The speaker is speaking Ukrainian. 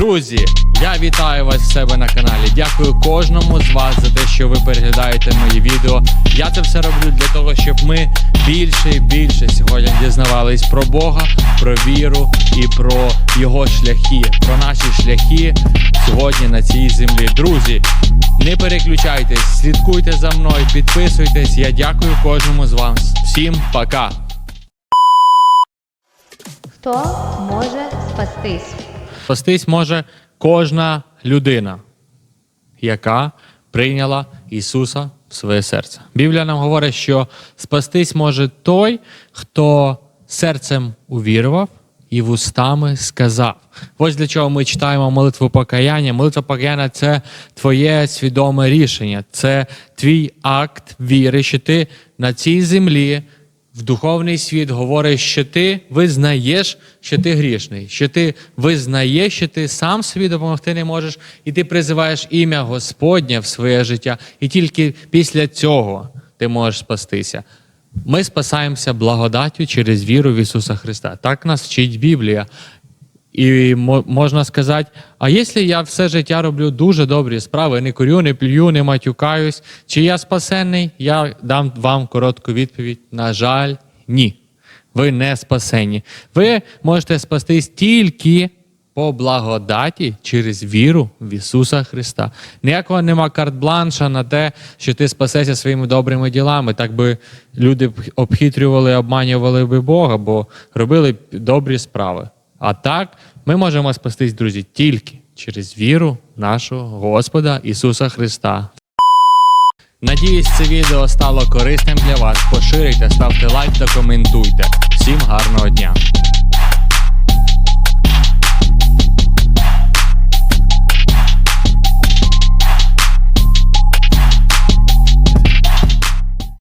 Друзі, я вітаю вас в себе на каналі. Дякую кожному з вас за те, що ви переглядаєте мої відео. Я це все роблю для того, щоб ми більше і більше сьогодні дізнавались про Бога, про віру і про його шляхи, про наші шляхи сьогодні на цій землі. Друзі, не переключайтесь, слідкуйте за мною, підписуйтесь. Я дякую кожному з вас. Всім пока! Хто може спастись? Спастись може кожна людина, яка прийняла Ісуса в своє серце. Біблія нам говорить, що спастись може той, хто серцем увірував і вустами сказав. Ось для чого ми читаємо молитву покаяння. Молитва покаяння це твоє свідоме рішення, це твій акт віри, що ти на цій землі в духовний світ говорить, що ти визнаєш, що ти грішний, що ти визнаєш, що ти сам собі допомогти не можеш, і ти призиваєш ім'я Господнє в своє життя, і тільки після цього ти можеш спастися. Ми спасаємося благодаттю через віру в Ісуса Христа. Так нас вчить Біблія. І можна сказати, а якщо я все життя роблю дуже добрі справи, не курю, не плюю, не матюкаюсь, чи я спасенний? Я дам вам коротку відповідь. На жаль, ні. Ви не спасені. Ви можете спастись тільки по благодаті через віру в Ісуса Христа. Ніякого нема карт-бланша на те, що ти спасешся своїми добрими ділами. Так би люди обхитрювали, обманювали би Бога, бо робили добрі справи. А так, ми можемо спастись, друзі, тільки через віру нашого Господа Ісуса Христа. Надіюсь, це відео стало корисним для вас. Поширюйте, ставте лайк та коментуйте. Всім гарного дня!